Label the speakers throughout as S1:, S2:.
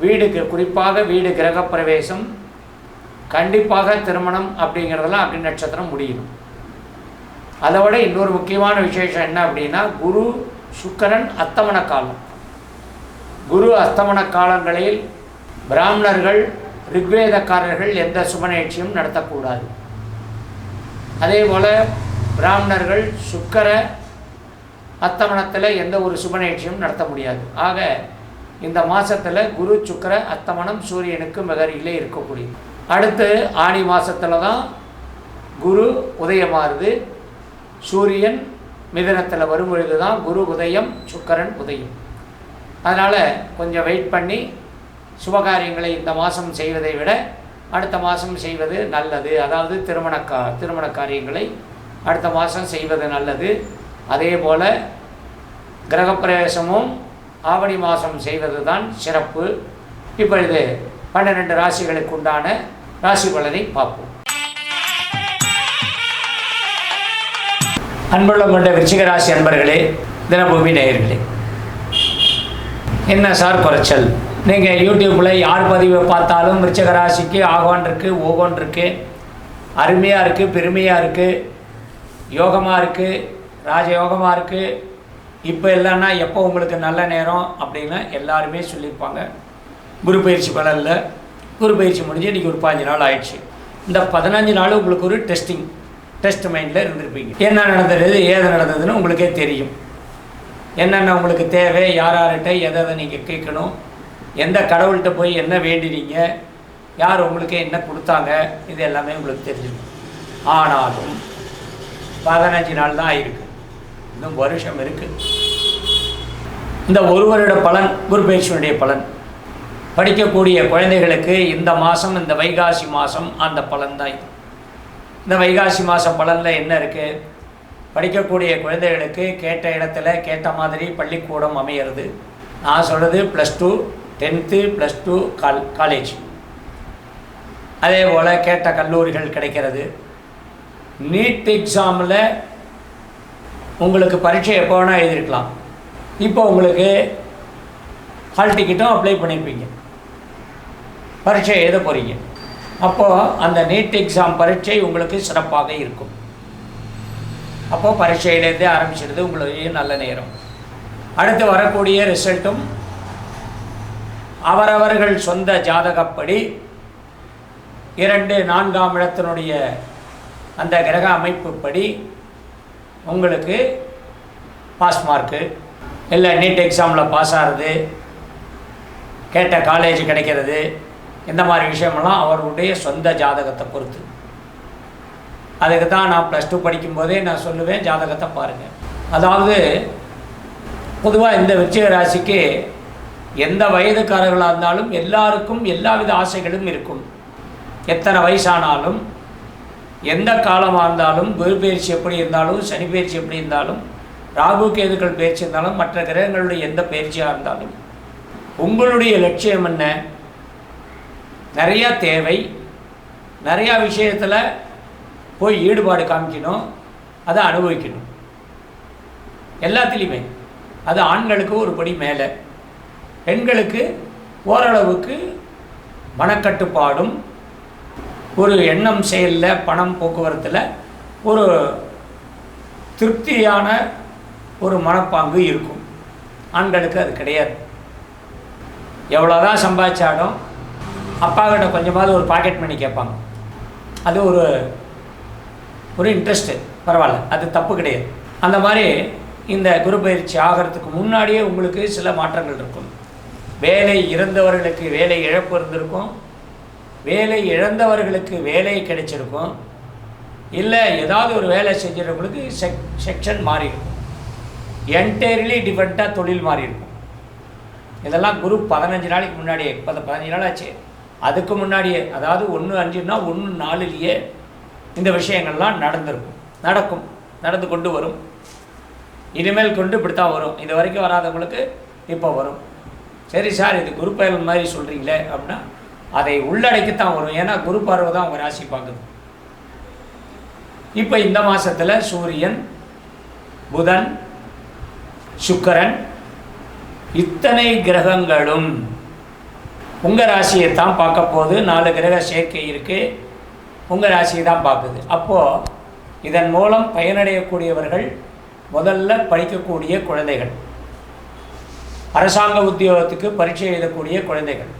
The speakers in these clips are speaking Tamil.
S1: வீடு குறிப்பாக வீடு கிரகப்பிரவேசம் கண்டிப்பாக திருமணம் அப்படிங்கிறதெல்லாம் அக்னி நட்சத்திரம் முடியணும் அதை விட இன்னொரு முக்கியமான விசேஷம் என்ன அப்படின்னா குரு சுக்கரன் அத்தமன காலம். குரு அஸ்தமன காலங்களில் பிராமணர்கள் ரிக்வேதக்காரர்கள் எந்த சுப நிகழ்ச்சியும் நடத்தக்கூடாது. அதே போல் பிராமணர்கள் சுக்கர அத்தமனத்தில் எந்த ஒரு சுப நிகழ்ச்சியும் நடத்த முடியாது. ஆக இந்த மாதத்தில் குரு சுக்கர அத்தமனம் சூரியனுக்கு மிகரிலே இருக்கக்கூடியது அடுத்து ஆணி மாதத்தில் தான் குரு உதயமாறுது சூரியன் மிதனத்தில் வரும் பொழுது தான் குரு உதயம் சுக்கரன் உதயம். அதனால் கொஞ்சம் வெயிட் பண்ணி சுபகாரியங்களை இந்த மாதம் செய்வதை விட அடுத்த மாதம் செய்வது நல்லது. அதாவது திருமண கா திருமண காரியங்களை அடுத்த மாதம் செய்வது நல்லது. அதே போல் கிரகப்பிரவேசமும் ஆவணி மாதம் செய்வது தான் சிறப்பு. இப்பொழுது பன்னிரெண்டு ராசிகளுக்கு உண்டான ராசி பலனை பார்ப்போம். அன்புள்ள கொண்ட விருச்சிக ராசி அன்பர்களே தினபூமி நேயர்களே. என்ன சார் குறைச்சல்? நீங்கள் யூடியூப்பில் யார் பதிவை பார்த்தாலும் விருச்சிக ராசிக்கு ஆகோன் இருக்குது ஓகோன் இருக்குது அருமையாக இருக்குது பெருமையாக இருக்குது யோகமாக இருக்குது ராஜயோகமாக இருக்குது இப்போ இல்லைன்னா எப்போ உங்களுக்கு நல்ல நேரம் அப்படின்னு எல்லாருமே சொல்லியிருப்பாங்க. குரு பயிற்சி பலனில். குரு பயிற்சி முடிஞ்சு இன்றைக்கி ஒரு பாஞ்சு நாள் ஆயிடுச்சு. இந்த பதினஞ்சு நாள் உங்களுக்கு ஒரு டெஸ்டிங் டெஸ்ட் மைண்டில் இருந்திருப்பீங்க. என்ன நடந்தது ஏது நடந்ததுன்னு உங்களுக்கே தெரியும். என்னென்ன உங்களுக்கு தேவை யார் யார்கிட்ட எதை எதை நீங்கள் கேட்கணும் எந்த கடவுள்கிட்ட போய் என்ன வேண்டினீங்க யார் உங்களுக்கு என்ன கொடுத்தாங்க இது எல்லாமே உங்களுக்கு தெரிஞ்சிடும் ஆனாலும் பதினஞ்சு நாள் தான் ஆயிருக்கு. இன்னும் வருஷம் இருக்குது இந்த ஒரு வருட பலன் குரு பயிற்சியினுடைய பலன். படிக்கக்கூடிய குழந்தைகளுக்கு இந்த மாதம் இந்த வைகாசி மாதம் அந்த பலன் தான் இது. இந்த வைகாசி மாத பலனில் என்ன இருக்குது படிக்கக்கூடிய குழந்தைகளுக்கு கேட்ட இடத்துல கேட்ட மாதிரி பள்ளிக்கூடம் அமையிறது. நான் சொல்கிறது plus two tenth plus two கால் காலேஜ் அதே போல் கேட்ட கல்லூரிகள் கிடைக்கிறது. நீட் எக்ஸாமில் உங்களுக்கு பரீட்சை எப்போ வேணால் எழுதிருக்கலாம் இப்போ உங்களுக்கு ஹால் டிக்கெட்டும் அப்ளை பண்ணியிருப்பீங்க. பரீட்சை எழுத போகிறீங்க அப்போது அந்த நீட் எக்ஸாம் பரீட்சை உங்களுக்கு சிறப்பாக இருக்கும். அப்போது பரீட்சையிலேருந்தே ஆரம்பிச்சிடுது உங்களுக்கு நல்ல நேரம். அடுத்து வரக்கூடிய ரிசல்ட்டும் அவரவர்கள் சொந்த ஜாதகப்படி இரண்டு நான்காம் இடத்தினுடைய அந்த கிரக அமைப்புப்படி உங்களுக்கு பாஸ் மார்க்கு இல்லை நீட் எக்ஸாமில் பாஸ் ஆகிறது கேட்ட காலேஜ் கிடைக்கிறது இந்த மாதிரி விஷயமெல்லாம் அவருடைய சொந்த ஜாதகத்தை பொறுத்து. அதுக்கு தான் நான் ப்ளஸ் டூ படிக்கும்போதே நான் சொல்லுவேன் ஜாதகத்தை பாருங்கள் அதாவது பொதுவாக இந்த விருச்சிக ராசிக்கு எந்த வயதுக்காரர்களாக இருந்தாலும் எல்லாருக்கும் எல்லாவித ஆசைகளும் இருக்கும். எத்தனை வயசானாலும் எந்த காலமாக இருந்தாலும் குரு பயிற்சி எப்படி இருந்தாலும் சனி பயிற்சி எப்படி இருந்தாலும் ராகு கேதுக்கள் பயிற்சி இருந்தாலும் மற்ற கிரகங்களுடைய எந்த பயிற்சியாக இருந்தாலும் உங்களுடைய லட்சியம் என்ன? நிறையா தேவை நிறையா விஷயத்தில் போய் ஈடுபாடு காமிக்கணும் அதை அனுபவிக்கணும். எல்லாத்துலேயுமே. அது ஆண்களுக்கு ஒரு படி மேலே. பெண்களுக்கு ஓரளவுக்கு மனக்கட்டுப்பாடும் ஒரு எண்ணம் செயலில் பணம் போக்குவரத்தில் ஒரு திருப்தியான ஒரு மனப்பாங்கு இருக்கும். ஆண்களுக்கு அது கிடையாது. எவ்வளோதான் சம்பாதிச்சாலும் அப்பா கிட்ட கொஞ்சமாவது ஒரு பாக்கெட் மணி கேட்பாங்க. அது ஒரு ஒரு இன்ட்ரெஸ்ட்டு பரவாயில்ல அது தப்பு கிடையாது. அந்த மாதிரி இந்த குரு பயிற்சி ஆகிறதுக்கு முன்னாடியே உங்களுக்கு சில மாற்றங்கள் இருக்கும். வேலை இறந்தவர்களுக்கு வேலை இழப்பு இருந்திருக்கும். வேலை இழந்தவர்களுக்கு வேலை கிடைச்சிருக்கும். இல்லை ஏதாவது ஒரு வேலை செஞ்சவங்களுக்கு செக் செக்ஷன் மாறி இருக்கும் என்டையர்லி டிஃப்ரெண்ட்டாக தொழில் மாறி இருக்கும் இதெல்லாம் குரு பதினஞ்சு நாளைக்கு முன்னாடியே பத பதினஞ்சு நாள் ஆச்சு. அதுக்கு முன்னாடியே அதாவது ஒன்று அஞ்சுன்னா ஒன்று நாலுலேயே இந்த விஷயங்கள்லாம் நடந்திருக்கும். நடக்கும். நடந்து கொண்டு வரும். இனிமேல் கொண்டு இப்படி தான் வரும். இது வரைக்கும் வராதவங்களுக்கு இப்போ வரும். சரி சார் இது குரு பயன் மாதிரி சொல்கிறீங்களே அப்படின்னா அதை உள்ளடக்கித்தான் வரும். ஏன்னா குரு பார்வை தான் அவங்க ராசி பார்க்குது. இப்போ இந்த மாதத்தில் சூரியன் புதன் சுக்கரன் இத்தனை கிரகங்களும் உங்கள் ராசியை தான் பார்க்க போகுது. நாலு கிரக சேர்க்கை இருக்குது உங்கள் ராசியை தான் பார்க்குது. அப்போது இதன் மூலம் பயனடையக்கூடியவர்கள் முதல்ல படிக்கக்கூடிய குழந்தைகள். அரசாங்க உத்தியோகத்துக்கு பரீட்சை எழுதக்கூடிய குழந்தைகள்.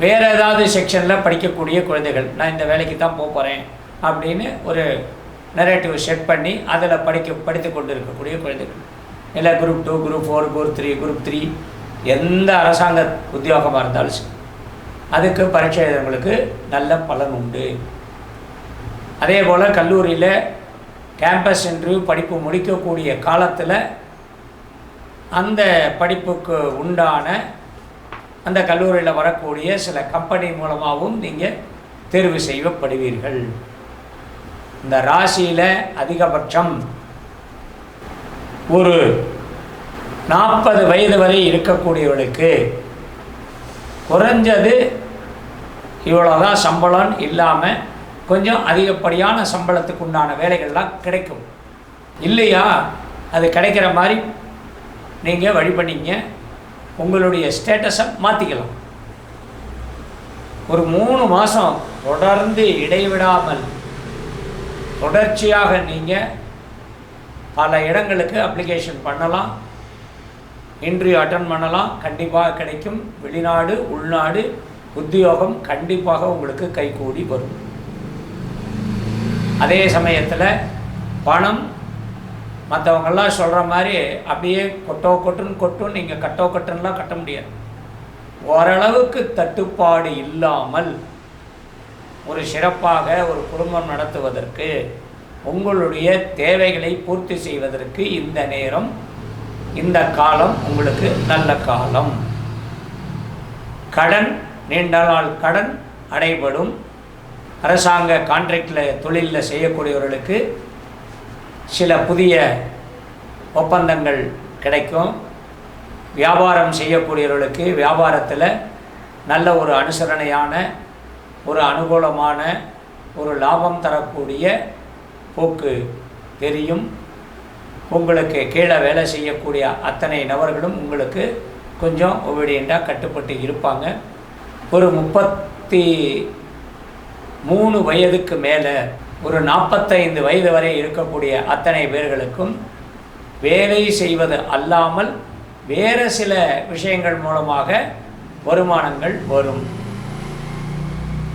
S1: வேறு ஏதாவது செக்ஷனில் படிக்கக்கூடிய குழந்தைகள் நான் இந்த வேலைக்கு தான் போக போகிறேன் அப்படின்னு ஒரு நரேட்டிவ் செட் பண்ணி அதில் படிக்க படித்து கொண்டு இருக்கக்கூடிய குழந்தைகள். இல்லை group two group four group three group three எந்த அரசாங்க உத்தியோகமாக இருந்தாலும் சரி. அதுக்கு பரீட்சை எழுதுறவங்களுக்கு நல்ல பலன் உண்டு. அதே போல் கல்லூரியில் கேம்பஸ் இன்டர்வியூ படிப்பு முடிக்கக்கூடிய காலத்தில் அந்த படிப்புக்கு உண்டான அந்த கல்லூரியில் வரக்கூடிய சில கம்பெனி மூலமாகவும் நீங்கள் தேர்வு செய்யப்படுவீர்கள். இந்த ராசியில் அதிகபட்சம் ஒரு நாற்பது வயது வரை இருக்கக்கூடியவர்களுக்கு குறைஞ்சது இவ்வளோதான் சம்பளம் இல்லாமல் கொஞ்சம் அதிகப்படியான சம்பளத்துக்கு உண்டான வேலைகள்லாம் கிடைக்கும். இல்லையா? அது கிடைக்கிற மாதிரி நீங்கள் வழி பண்ணிங்க உங்களுடைய ஸ்டேட்டஸை மாற்றிக்கலாம் ஒரு மூணு மாதம் தொடர்ந்து இடைவிடாமல் தொடர்ச்சியாக நீங்கள் பல இடங்களுக்கு அப்ளிகேஷன் பண்ணலாம். இன்டர்வியூ அட்டன் பண்ணலாம். கண்டிப்பாக கிடைக்கும். வெளிநாடு உள்நாடு உத்தியோகம் கண்டிப்பாக உங்களுக்கு கைகூடி வரும். அதே சமயத்தில் பணம் மற்றவங்கெல்லாம் சொல்கிற மாதிரி அப்படியே கொட்டோ கொட்டுன்னு கொட்டும் நீங்கள் கட்டோ கட்டுன்னுலாம் கட்ட முடியாது. ஓரளவுக்கு தட்டுப்பாடு இல்லாமல் ஒரு சிறப்பாக ஒரு குடும்பம் நடத்துவதற்கு உங்களுடைய தேவைகளை பூர்த்தி செய்வதற்கு இந்த நேரம் இந்த காலம் உங்களுக்கு நல்ல காலம். கடன் நீண்ட நாள் கடன் அடைபடும். அரசாங்க கான்ட்ராக்டில் தொழிலில் செய்யக்கூடியவர்களுக்கு சில புதிய ஒப்பந்தங்கள் கிடைக்கும். வியாபாரம் செய்யக்கூடியவர்களுக்கு வியாபாரத்தில் நல்ல ஒரு அனுசரணையான ஒரு அனுகூலமான ஒரு லாபம் தரக்கூடிய போக்கு தெரியும். உங்களுக்கு கீழே வேலை செய்யக்கூடிய அத்தனை நபர்களும் உங்களுக்கு கொஞ்சம் ஒபீடியண்ட்டாக கட்டுப்பட்டு இருப்பாங்க. ஒரு முப்பத்தி மூணு வயதுக்கு மேலே ஒரு நாற்பத்தைந்து வயது வரை இருக்கக்கூடிய அத்தனை பேர்களுக்கும் வேலை செய்வது அல்லாமல் வேறு சில விஷயங்கள் மூலமாக வருமானங்கள் வரும்.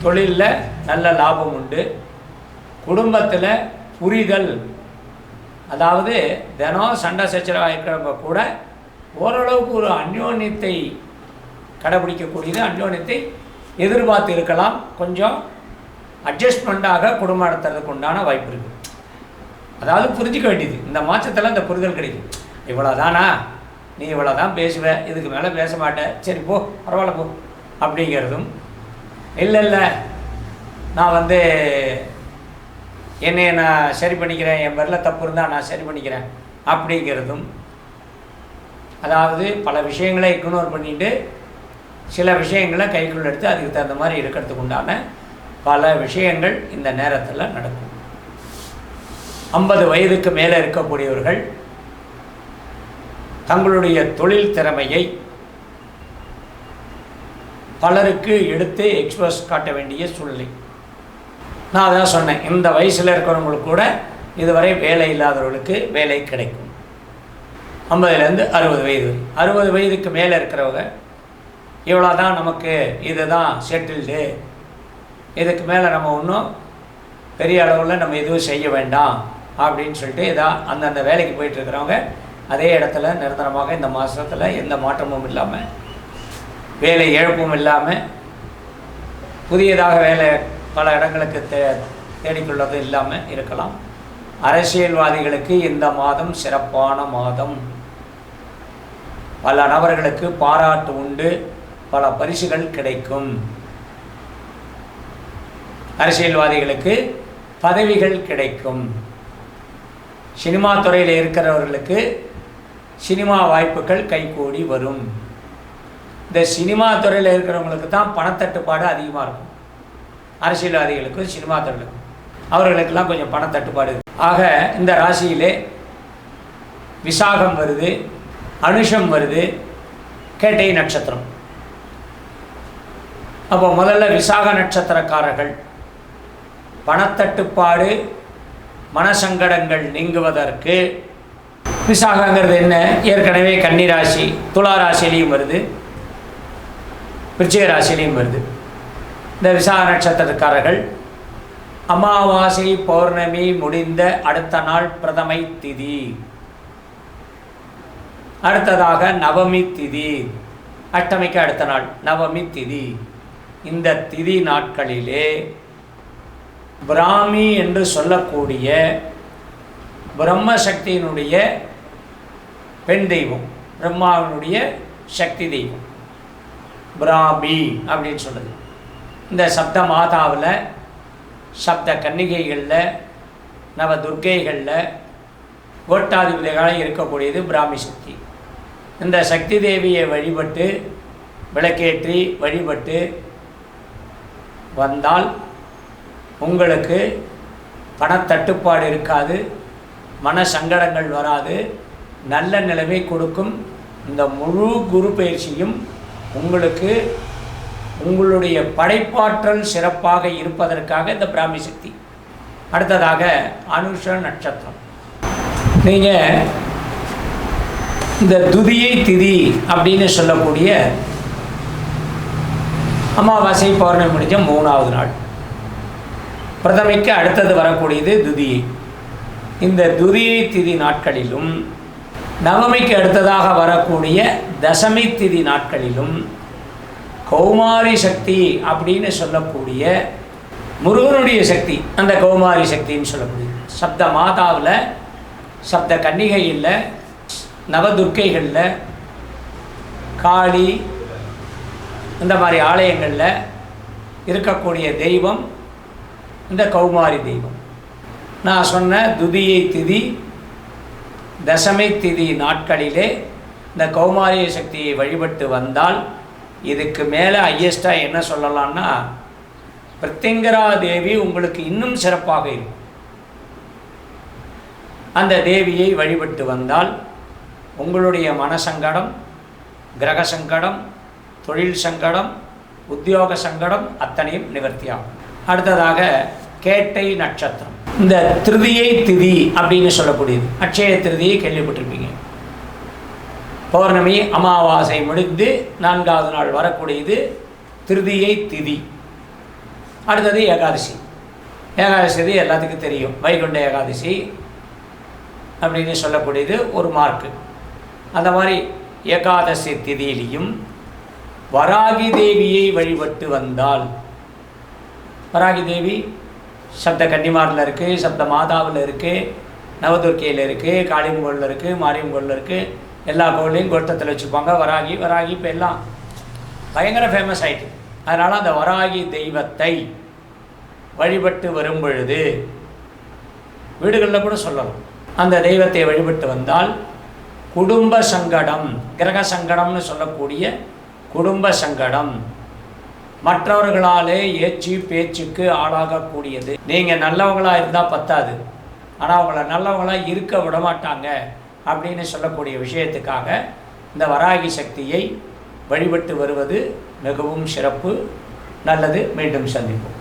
S1: தொழிலில் நல்ல லாபம் உண்டு. குடும்பத்தில் புரிதல். அதாவது தினம் சண்டை சச்சரவாக இருக்கிறவங்க கூட ஓரளவுக்கு ஒரு அந்யோன்யத்தை கடைபிடிக்கக்கூடியது அந்யோன்யத்தை எதிர்பார்த்து இருக்கலாம் கொஞ்சம் அட்ஜஸ்ட்மெண்ட்டாக குடும்பம் நடத்துறதுக்கு உண்டான வாய்ப்பு இருக்குது அதாவது புரிஞ்சிக்க வேண்டியது. இந்த மாற்றத்தில் இந்த புரிதல் கிடைக்கும். இவ்வளோதானா நீ இவ்வளோ தான் பேசுவ. இதுக்கு மேலே பேச மாட்டேன் சரி போ. பரவாயில்ல போ. அப்படிங்கிறதும் இல்லை இல்லை. நான் வந்து என்னைய நான் சரி பண்ணிக்கிறேன். என் பேரில் தப்பு இருந்தால் நான் சரி பண்ணிக்கிறேன். அப்படிங்கிறதும் அதாவது பல விஷயங்களை இக்னோர் பண்ணிட்டு சில விஷயங்களை கைக்குள்ள எடுத்து அதுக்கு தகுந்த மாதிரி இருக்கிறதுக்கு உண்டான பல விஷயங்கள் இந்த நேரத்தில் நடக்கும். ஐம்பது வயதுக்கு மேலே இருக்கக்கூடியவர்கள் தங்களுடைய தொழில் திறமையை பலருக்கு எடுத்து எக்ஸ்பிரஸ் காட்ட வேண்டிய சூழ்நிலை. நான் அதான் சொன்னேன் இந்த வயசில் இருக்கிறவங்களுக்கு கூட இதுவரை வேலை இல்லாதவர்களுக்கு வேலை கிடைக்கும். ஐம்பதுலேருந்து அறுபது வயது. அறுபது வயதுக்கு மேலே இருக்கிறவங்க இவ்வளோ தான் நமக்கு இதுதான் செட்டில்டு இதுக்கு மேலே நம்ம ஒன்றும் பெரிய அளவில் நம்ம எதுவும் செய்ய வேண்டாம் அப்படின்னு சொல்லிட்டு எதா அந்தந்த வேலைக்கு போயிட்டு இருக்கிறவங்க அதே இடத்துல நிரந்தரமாக இந்த மாதத்தில் எந்த மாற்றமும் இல்லாமல் வேலை இழப்பும் இல்லாமல் புதியதாக வேலை பல இடங்களுக்கு தே தேடிக்கொள்வது இல்லாமல் இருக்கலாம். அரசியல்வாதிகளுக்கு இந்த மாதம் சிறப்பான மாதம். பல நபர்களுக்கு பாராட்டு உண்டு பல பரிசுகள் கிடைக்கும். அரசியல்வாதிகளுக்கு பதவிகள் கிடைக்கும். சினிமா துறையில் இருக்கிறவர்களுக்கு சினிமா வாய்ப்புகள் கைகூடி வரும். இந்த சினிமா துறையில் இருக்கிறவங்களுக்கு தான் பணத்தட்டுப்பாடு அதிகமாக இருக்கும். அரசியல்வாதிகளுக்கும் சினிமா துறையிலுக்கும் அவர்களுக்கெல்லாம் கொஞ்சம் பணத்தட்டுப்பாடு ஆக இந்த ராசியிலே விசாகம் வருது அனுஷம் வருது கேட்டை நட்சத்திரம். அப்போ முதல்ல விசாக நட்சத்திரக்காரர்கள். பணத்தட்டுப்பாடு மனசங்கடங்கள் நீங்குவதற்கு விசாகங்கிறது என்ன? ஏற்கனவே கன்னிராசி துலா ராசிலையும் வருது. விருச்சிக ராசிலையும் வருது. இந்த விசாக நட்சத்திரக்காரர்கள் அமாவாசை பௌர்ணமி முடிந்த அடுத்த நாள் பிரதமை திதி. அடுத்ததாக நவமி திதி. அஷ்டமிக்கு அடுத்த நாள் நவமி திதி. இந்த திதி நாட்களிலே பிராமி என்று சொல்லக்கூடிய பிரம்ம சக்தியினுடைய பெண் தெய்வம் பிரம்மாவினுடைய சக்தி தெய்வம். பிராமி அப்படின்னு சொல்லுது இந்த சப்த மாதாவில் சப்த கன்னிகைகளில் நவ துர்க்கைகளில் கோட்டாதிபதிகளாக இருக்கக்கூடியது பிராமி சக்தி. இந்த சக்தி தேவியை வழிபட்டு விளக்கேற்றி வழிபட்டு வந்தால் உங்களுக்கு பணத்தட்டுப்பாடு இருக்காது மன சங்கடங்கள் வராது நல்ல நிலைமை கொடுக்கும் இந்த முழு குரு பயிற்சியும் உங்களுக்கு உங்களுடைய படைப்பாற்றல் சிறப்பாக இருப்பதற்காக இந்த பிராமி சக்தி. அடுத்ததாக அனுஷ நட்சத்திரம். நீங்கள் இந்த துதியை திதி அப்படின்னு சொல்லக்கூடிய அமாவாசை பௌர்ணமி முடிஞ்ச மூணாவது நாள். பிரதமைக்கு அடுத்தது வரக்கூடியது துதியை இந்த துதியை திதி நாட்களிலும் நவமிக்கு அடுத்ததாக வரக்கூடிய தசமி திதி நாட்களிலும் கௌமாரி சக்தி அப்படின்னு சொல்லக்கூடிய முருகனுடைய சக்தி அந்த கௌமாரி சக்தின்னு சொல்லக்கூடிய சப்த மாதாவில் சப்த கன்னிகையில் நவதுர்க்கைகளில் காளி இந்த மாதிரி ஆலயங்களில் இருக்கக்கூடிய தெய்வம் இந்த கௌமாரி தெய்வம். நான் சொன்ன துதியை திதி தசமை திதி நாட்களிலே இந்த கௌமாரிய சக்தியை வழிபட்டு வந்தால் இதுக்கு மேலே ஹையஸ்டாக என்ன சொல்லலாம்னா பிரத்திங்கரா தேவி உங்களுக்கு இன்னும் சிறப்பாக இருக்கும். அந்த தேவியை வழிபட்டு வந்தால் உங்களுடைய மனசங்கடம் கிரக சங்கடம் தொழில் சங்கடம் உத்தியோக சங்கடம் அத்தனையும் நிவர்த்தியாகும். அடுத்ததாக கேட்டை நட்சத்திரம். இந்த திருதியை திதி அப்படின்னு சொல்லக்கூடியது. அட்சய திருதியை கேள்விப்பட்டிருப்பீங்க. பௌர்ணமி அமாவாசை முடிந்து நான்காவது நாள் வரக்கூடியது திருதியை திதி. அடுத்தது ஏகாதசி. ஏகாதசி எல்லாத்துக்கும் தெரியும். வைகுண்ட ஏகாதசி அப்படின்னு சொல்லக்கூடியது ஒரு மார்க்கு அந்த மாதிரி ஏகாதசி திதியிலையும் வராகி தேவியை வழிபட்டு வந்தால் வராகி தேவி சப்த கன்னிமாரில் இருக்குது சப்த மாதாவில் இருக்குது நவதுர்க்கையில் இருக்குது காளியங்கோளில் இருக்குது மாரியங்கோளில் இருக்குது எல்லா கோவிலையும் கோட்டத்தில் வச்சுப்பாங்க வராகி வராகி இப்போ எல்லாம் பயங்கர ஃபேமஸ் ஆகிட்டு அதனால் அந்த வராகி தெய்வத்தை வழிபட்டு வரும் பொழுது வீடுகளில் கூட சொல்லலாம். அந்த தெய்வத்தை வழிபட்டு வந்தால் குடும்ப சங்கடம் கிரக சங்கடம்னு சொல்லக்கூடிய குடும்ப சங்கடம். மற்றவர்களாலே ஏச்சு பேச்சுக்கு ஆளாகக்கூடியது. நீங்கள் நல்லவங்களாக இருந்தால் பத்தாது. ஆனால் அவங்கள நல்லவங்களாக இருக்க விடமாட்டாங்க அப்படின்னு சொல்லக்கூடிய விஷயத்துக்காக இந்த வராகி சக்தியை வழிபட்டு வருவது மிகவும் சிறப்பு. நல்லது. மீண்டும் சந்திப்போம்.